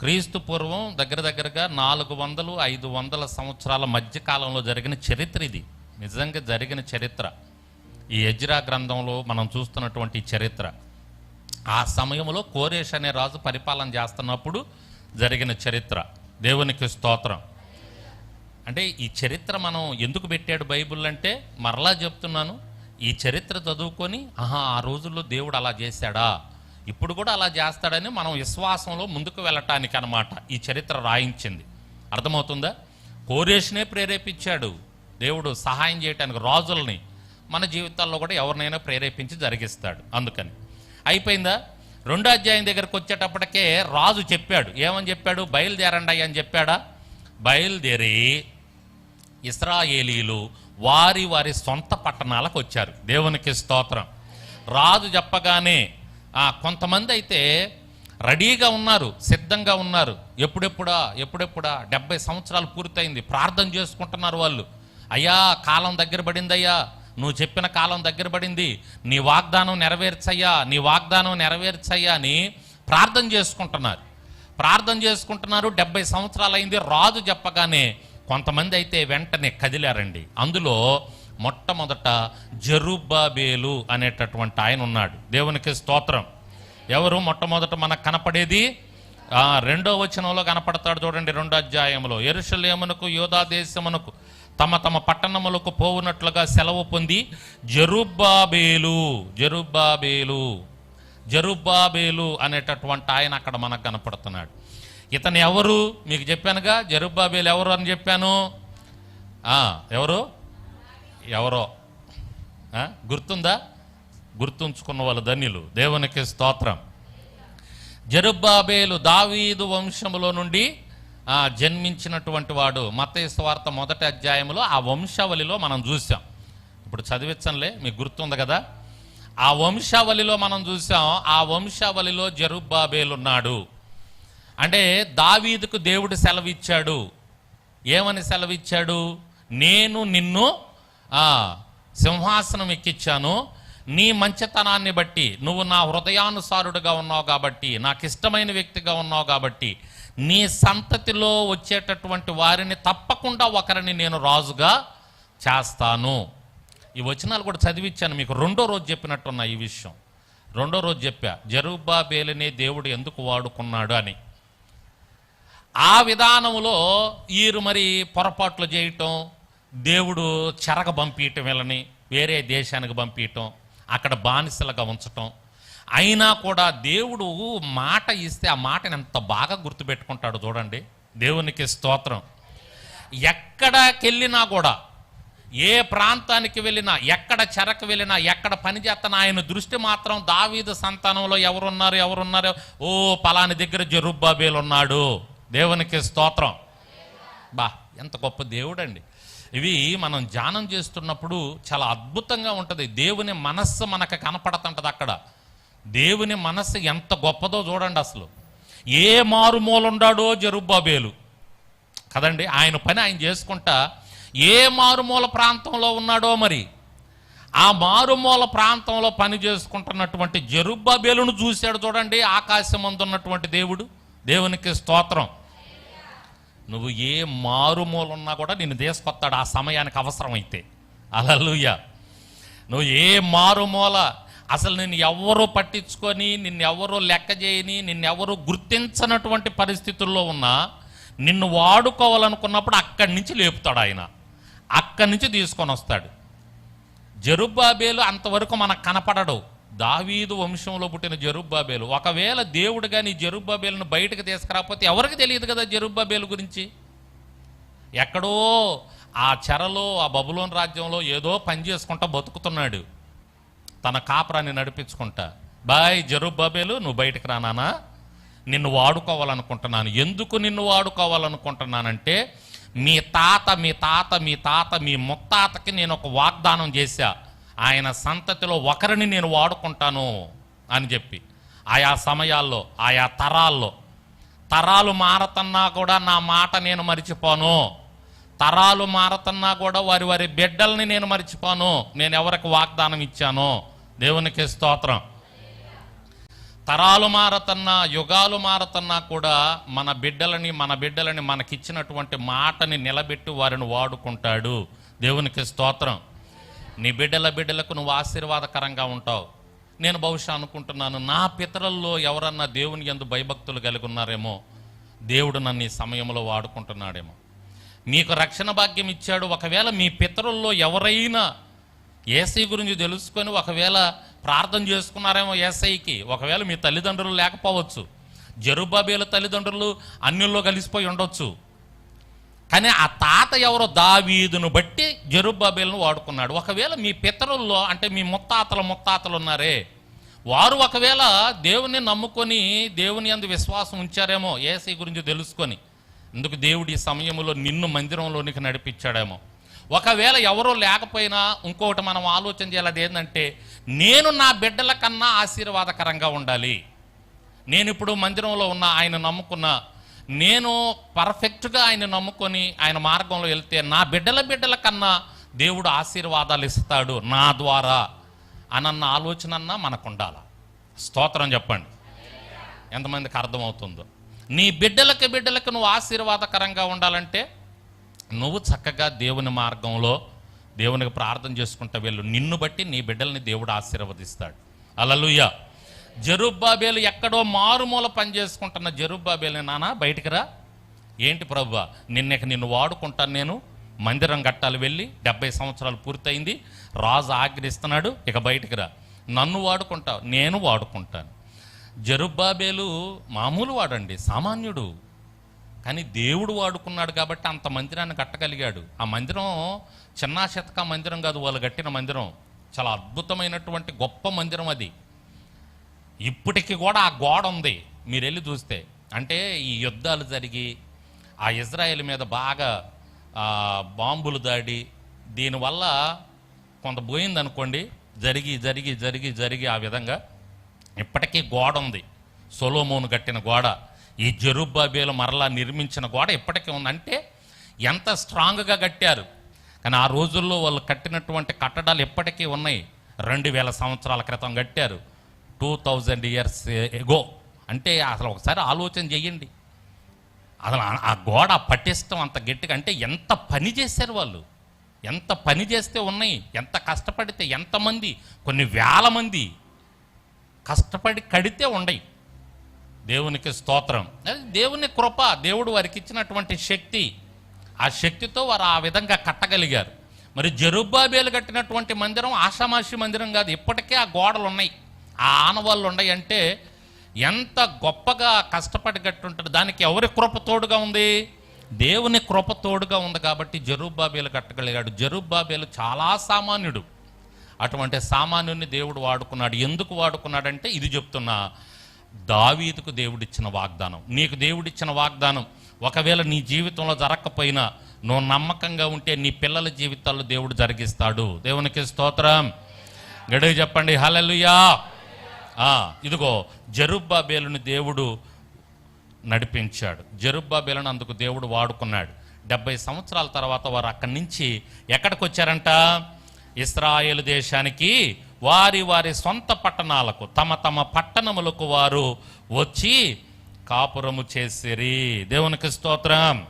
క్రీస్తు పూర్వం దగ్గర దగ్గరగా నాలుగు వందలు ఐదు వందల సంవత్సరాల మధ్య కాలంలో జరిగిన చరిత్ర ఇది. నిజంగా జరిగిన చరిత్ర. ఈ ఎజ్రా గ్రంథంలో మనం చూస్తున్నటువంటి చరిత్ర. ఆ సమయంలో కోరేష్ అనే రాజు పరిపాలన చేస్తున్నప్పుడు జరిగిన చరిత్ర. దేవునికి స్తోత్రం. అంటే ఈ చరిత్ర మనం ఎందుకు పెట్టాడు బైబిల్ అంటే మరలా చెప్తున్నాను. ఈ చరిత్ర చదువుకొని ఆహా ఆ రోజుల్లో దేవుడు అలా చేశాడా? ఇప్పుడు కూడా అలా చేస్తాడని మనం విశ్వాసంలో ముందుకు వెళ్ళటానికి అన్నమాట ఈ చరిత్ర రాయించింది. అర్థమవుతుందా? కోరేష్నే ప్రేరేపించాడు. దేవుడు సహాయం చేయటానికి రాజుల్ని మన జీవితాల్లో కూడా ఎవరినైనా ప్రేరేపించి జరిగిస్తాడు. అందుకని. అయిపోయిందా? రెండో అధ్యాయం దగ్గరకు వచ్చేటప్పటికే రాజు చెప్పాడు. ఏమని చెప్పాడు? బయలుదేరండి అని చెప్పాడా? బయలుదేరి ఇస్రాయేలీలు వారి వారి సొంత పట్టణాలకు వచ్చారు. దేవునికి స్తోత్రం. రాజు చెప్పగానే కొంతమంది అయితే రెడీగా ఉన్నారు సిద్ధంగా ఉన్నారు. ఎప్పుడెప్పుడా ఎప్పుడెప్పుడా? డెబ్బై సంవత్సరాలు పూర్తయింది. ప్రార్థన చేసుకుంటున్నారు వాళ్ళు. అయ్యా కాలం దగ్గర పడిందయ్యా. నువ్వు చెప్పిన కాలం దగ్గర పడింది. నీ వాగ్దానం నెరవేర్చయ్యా నీ వాగ్దానం నెరవేర్చయ్యా అని ప్రార్థన చేసుకుంటున్నారు. ప్రార్థన చేసుకుంటున్నారు. డెబ్బై సంవత్సరాలు అయింది రాదు చెప్పగానే కొంతమంది అయితే వెంటనే కదిలారండి. అందులో మొట్టమొదట జరుబాబేలు అనేటటువంటి ఆయన ఉన్నాడు. దేవునికి స్తోత్రం. ఎవరు? మొట్టమొదట మనకు కనపడేది రెండో వచనంలో కనపడతాడు చూడండి రెండో అధ్యాయంలో. ఎరుషలేమునకు యోధా దేశమునకు తమ తమ పట్టణములకు పోవునట్లుగా సెలవు పొంది జరుబాబేలు జరుబాబేలు జరుబాబేలు అనేటటువంటి ఆయన అక్కడ మనకు కనపడుతున్నాడు. ఇతను ఎవరు? మీకు చెప్పానుగా జరుబాబేలు ఎవరు అని చెప్పాను? ఎవరు? ఎవరో? గుర్తుందా? గుర్తుంచుకున్న వాళ్ళ ధన్యులు. దేవునికి స్తోత్రం. జరుబ్బాబేలు దావీదు వంశములో నుండి జన్మించినటువంటి వాడు మత్తయి వార్త మొదటి అధ్యాయంలో ఆ వంశావళిలో మనం చూసాం ఇప్పుడు చదివించంలే మీకు గుర్తుంది కదా? ఆ వంశావళిలో మనం చూసాం ఆ వంశావళిలో జరుబ్బాబేలు ఉన్నాడు అంటే దావీదుకు దేవుడు సెలవిచ్చాడు. ఏమని సెలవిచ్చాడు? నేను నిన్ను సింహాసనం ఎక్కిచ్చాను. నీ మంచితనాన్ని బట్టి నువ్వు నా హృదయానుసారుడుగా ఉన్నావు కాబట్టి నాకు ఇష్టమైన వ్యక్తిగా ఉన్నావు కాబట్టి నీ సంతతిలో వచ్చేటటువంటి వారిని తప్పకుండా ఒకరిని నేను రాజుగా చేస్తాను. ఈ వచనాలు కూడా చదివించాను మీకు రెండో రోజు చెప్పినట్టున్నా ఈ విషయం. రెండో రోజు చెప్పా జరుబాబేలిని దేవుడు ఎందుకు వాడుకున్నాడు? అని. ఆ విధానంలో వీరు మరి పొరపాట్లు చేయటం దేవుడు చెరగ పంపించటం వీళ్ళని వేరే దేశానికి పంపించటం అక్కడ బానిసలుగా ఉంచటం. అయినా కూడా దేవుడు మాట ఇస్తే ఆ మాటని ఎంత బాగా గుర్తుపెట్టుకుంటాడు చూడండి. దేవునికి స్తోత్రం. ఎక్కడకెళ్ళినా కూడా ఏ ప్రాంతానికి వెళ్ళినా ఎక్కడ చెరకు వెళ్ళినా ఎక్కడ పని చేస్తున్నా ఆయన దృష్టి మాత్రం దావీదు సంతానంలో ఎవరున్నారు ఎవరున్నారు? ఓ పలాని దగ్గర జరుబ్బాబేలు ఉన్నాడు దేవునికి స్తోత్రం. బా ఎంత గొప్ప దేవుడండి. ఇవి మనం ధ్యానం చేస్తున్నప్పుడు చాలా అద్భుతంగా ఉంటుంది. దేవుని మనస్సు మనకు కనపడుతుంటుంది అక్కడ. దేవుని మనస్సు ఎంత గొప్పదో చూడండి అసలు. ఏ మారుమూలుండాడో జరుబ్బాబేలు. కదండి ఆయన పని ఆయన చేసుకుంటా ఏ మారుమూల ప్రాంతంలో ఉన్నాడో మరి. ఆ మారుమూల ప్రాంతంలో పని చేసుకుంటున్నటువంటి జరుబ్బాబేలును చూశాడు చూడండి ఆకాశం ఉన్నటువంటి దేవుడు. దేవునికి స్తోత్రం. నువ్వు ఏ మారుమూల ఉన్నా కూడా నిన్ను తీసుకొస్తాడు ఆ సమయానికి అవసరమైతే. అలలుయ నువ్వు ఏ మారుమూల అసలు నిన్ను ఎవరు పట్టించుకొని నిన్ను ఎవరు లెక్క చేయని నిన్నెవరు గుర్తించనటువంటి పరిస్థితుల్లో ఉన్నా నిన్ను వాడుకోవాలనుకున్నప్పుడు అక్కడి నుంచి లేపుతాడు ఆయన. అక్కడి నుంచి తీసుకొని వస్తాడు. జరుబాబేలు అంతవరకు మనకు కనపడడు. దావీదు వంశంలో పుట్టిన జరుబ్బాబేలు. ఒకవేళ దేవుడు కానీ జరుబ్బాబేలను బయటకు తీసుకురాకపోతే ఎవరికి తెలియదు కదా జరుబ్బాబేలు గురించి? ఎక్కడో ఆ చెరలో ఆ బబులోన్ రాజ్యంలో ఏదో పని చేసుకుంటా బతుకుతున్నాడు. తన కాపురాన్ని నడిపించుకుంటా. బాయ్ జరుబ్బాబేలు నువ్వు బయటకు రానానా నిన్ను వాడుకోవాలనుకుంటున్నాను. ఎందుకు నిన్ను వాడుకోవాలనుకుంటున్నానంటే మీ తాత మీ తాత మీ తాత మీ ముత్తాతకి నేను ఒక వాగ్దానం చేశా. ఆయన సంతతిలో ఒకరిని నేను వాడుకుంటాను అని చెప్పి. ఆయా సమయాల్లో ఆయా తరాల్లో. తరాలు మారతన్నా కూడా నా మాట నేను మరిచిపోను. తరాలు మారతన్నా కూడా వారి వారి బిడ్డల్ని నేను మరిచిపోను. నేను ఎవరికి వాగ్దానం ఇచ్చానో? దేవునికి స్తోత్రం. తరాలు మారతన్నా యుగాలు మారతన్నా కూడా మన బిడ్డలని మన బిడ్డలని మనకిచ్చినటువంటి మాటని నిలబెట్టి వారిని వాడుకుంటాడు. దేవునికి స్తోత్రం. నీ బిడ్డల బిడ్డలకు నువ్వు ఆశీర్వాదకరంగా ఉంటావు. నేను బహుశా అనుకుంటున్నాను నా పితరుల్లో ఎవరన్నా దేవుని ఎందు భయభక్తులు కలిగి ఉన్నారేమో దేవుడు నన్ను ఈ సమయంలో వాడుకుంటున్నాడేమో. మీకు రక్షణ భాగ్యం ఇచ్చాడు ఒకవేళ మీ పితరుల్లో ఎవరైనా ఏసై గురించి తెలుసుకొని ఒకవేళ ప్రార్థన చేసుకున్నారేమో ఏసైకి ఒకవేళ మీ తల్లిదండ్రులు లేకపోవచ్చు జరుబాబేల తల్లిదండ్రులు అన్యుల్లో కలిసిపోయి ఉండొచ్చు. కానీ ఆ తాత ఎవరో దావీదును బట్టి జరుబాబేలను వాడుకున్నాడు. ఒకవేళ మీ పితరుల్లో అంటే మీ ముత్తాతల ముత్తాతలు ఉన్నారే వారు ఒకవేళ దేవుని నమ్ముకొని దేవుని అందు విశ్వాసం ఉంచారేమో ఏసీ గురించి తెలుసుకొని అందుకు దేవుడు ఈ సమయంలో నిన్ను మందిరంలోనికి నడిపించాడేమో. ఒకవేళ ఎవరో లేకపోయినా ఇంకొకటి మనం ఆలోచన చేయాలి ఏంటంటే నేను నా బిడ్డల కన్నా ఆశీర్వాదకరంగా ఉండాలి. నేను ఇప్పుడు మందిరంలో ఉన్న ఆయన నమ్ముకున్న నేను పర్ఫెక్ట్గా ఆయన నమ్ముకొని ఆయన మార్గంలో వెళ్తే నా బిడ్డల బిడ్డల కన్నా దేవుడు ఆశీర్వాదాలు ఇస్తాడు నా ద్వారా అనన్న ఆలోచన అన్నా మనకు ఉండాలి స్తోత్రం చెప్పండి. ఎంతమందికి అర్థమవుతుందో. నీ బిడ్డలకి బిడ్డలకు నువ్వు ఆశీర్వాదకరంగా ఉండాలంటే నువ్వు చక్కగా దేవుని మార్గంలో దేవునికి ప్రార్థన చేసుకుంటా వెళ్ళు. నిన్ను బట్టి నీ బిడ్డల్ని దేవుడు ఆశీర్వదిస్తాడు. అలలుయ్యా జరుబ్బాబేలు ఎక్కడో మారుమూల పని చేసుకుంటున్న జరుబ్బాబేలు నానా బయటికి రా. ఏంటి ప్రభు నిన్నక నిన్ను వాడుకుంటాను నేను. మందిరం కట్టాలి వెళ్ళి డెబ్బై సంవత్సరాలు పూర్తయింది. రాజు ఆగ్రహిస్తున్నాడు ఇక బయటికి రా. నన్ను వాడుకుంటావు నేను వాడుకుంటాను. జరుబ్బాబేలు మామూలు వాడండి సామాన్యుడు. కానీ దేవుడు వాడుకున్నాడు కాబట్టి అంత మందిరాన్ని కట్టగలిగాడు. ఆ మందిరం చిన్నా శతక మందిరం కాదు వాళ్ళు కట్టిన మందిరం. చాలా అద్భుతమైనటువంటి గొప్ప మందిరం అది. ఇప్పటికి కూడా ఆ గోడ ఉంది. మీరు వెళ్ళి చూస్తే. అంటే ఈ యుద్ధాలు జరిగి ఆ ఇజ్రాయెల్ మీద బాగా బాంబులు దాడి దీనివల్ల కొంత పోయిందనుకోండి జరిగి జరిగి జరిగి జరిగి ఆ విధంగా ఇప్పటికీ గోడ ఉంది. సొలోమోను కట్టిన గోడ ఈ జరుబాబేలు మరలా నిర్మించిన గోడ ఇప్పటికీ ఉంది. అంటే ఎంత స్ట్రాంగ్గా కట్టారు. కానీ ఆ రోజుల్లో వాళ్ళు కట్టినటువంటి కట్టడాలు ఇప్పటికీ ఉన్నాయి. రెండు వేల సంవత్సరాల క్రితం కట్టారు. టూ థౌజండ్ ఇయర్స్ ఎగో అంటే అసలు ఒకసారి ఆలోచన చేయండి. అసలు ఆ- ఆ గోడ పటిష్టం అంత గట్టిగా అంటే ఎంత పని చేశారు వాళ్ళు? ఎంత పని చేస్తే ఉన్నాయి? ఎంత కష్టపడితే ఎంతమంది కొన్ని వేల మంది కష్టపడి కడితే ఉండయి దేవునికి స్తోత్రం. అది దేవుని కృప దేవుడు వారికి ఇచ్చినటువంటి శక్తి. ఆ శక్తితో వారు ఆ విధంగా కట్టగలిగారు. మరి జరుబ్బాబేలు కట్టినటువంటి మందిరం ఆషామాషి మందిరం కాదు ఇప్పటికే ఆ గోడలు ఉన్నాయి. ఆ ఆనవాళ్ళు ఉన్నాయంటే ఎంత గొప్పగా కష్టపడి గట్టుంటారు దానికి ఎవరి కృప తోడుగా ఉంది? దేవుని కృప తోడుగా ఉంది కాబట్టి జరుబ్బాబేలు కట్టగలిగాడు. జరుబ్బాబేలు చాలా సామాన్యుడు. అటువంటి సామాన్యుని దేవుడు వాడుకున్నాడు. ఎందుకు వాడుకున్నాడంటే ఇది చెప్తున్నా. దావీదుకు దేవుడిచ్చిన వాగ్దానం. నీకు దేవుడిచ్చిన వాగ్దానం. ఒకవేళ నీ జీవితంలో జరగకపోయినా నువ్వు నమ్మకంగా ఉంటే నీ పిల్లల జీవితాల్లో దేవుడు జరిగిస్తాడు. దేవునికి స్తోత్రం. గడువు చెప్పండి. హలలుయా ఇదిగో జరుబ్బాబేలుని దేవుడు నడిపించాడు. జరుబ్బాబేలను అందుకు దేవుడు వాడుకున్నాడు. డెబ్బై సంవత్సరాల తర్వాత వారు అక్కడి నుంచి ఎక్కడికి వచ్చారంట? ఇస్రాయేల్ దేశానికి వారి వారి సొంత పట్టణాలకు తమ తమ పట్టణములకు వారు వచ్చి కాపురము చేసిరి. దేవునికి స్తోత్రం.